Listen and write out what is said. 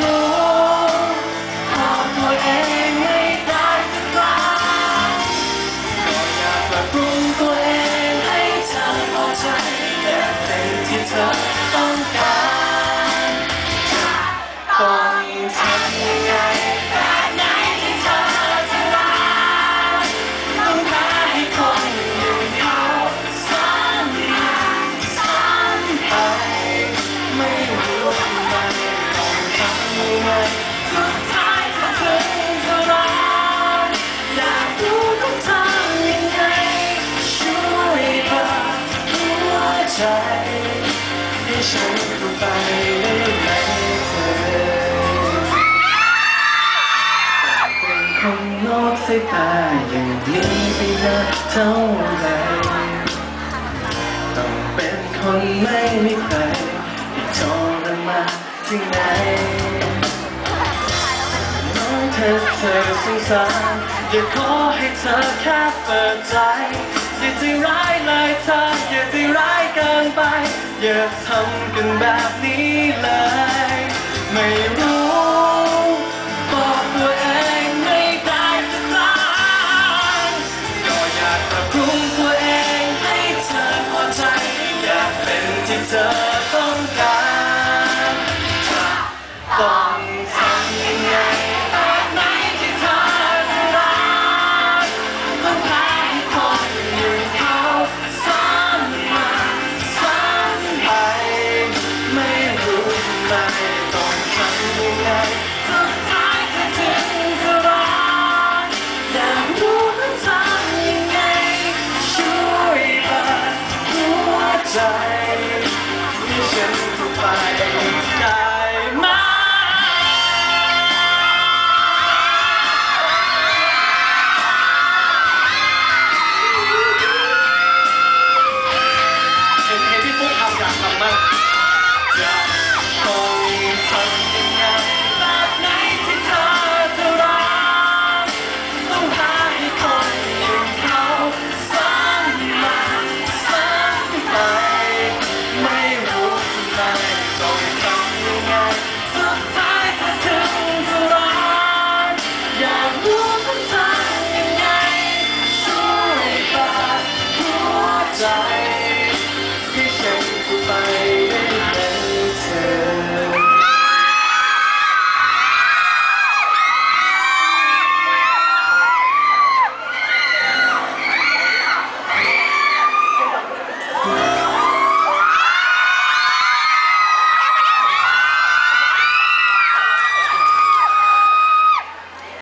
go! ฉันก็ไปได้ไหมเธอเป็นคนนอกสายตาอย่างนี้ไปนานเท่าไรต้องเป็นคนไม่มีใครที่ทรมาที่ไหน ธอเธอสงสารอย่าขอให้เธอแค่เปิดใจ อย่าใจร้ายเลยเธออย่าใจร้ายเกินไป อย่าทำกันแบบนี้เลย ไม่รู้บอกตัวเองไม่ได้สักครั้งก็อยากปรับปรุงตัวเองให้เธอพอใจ อยากเป็นที่เธอ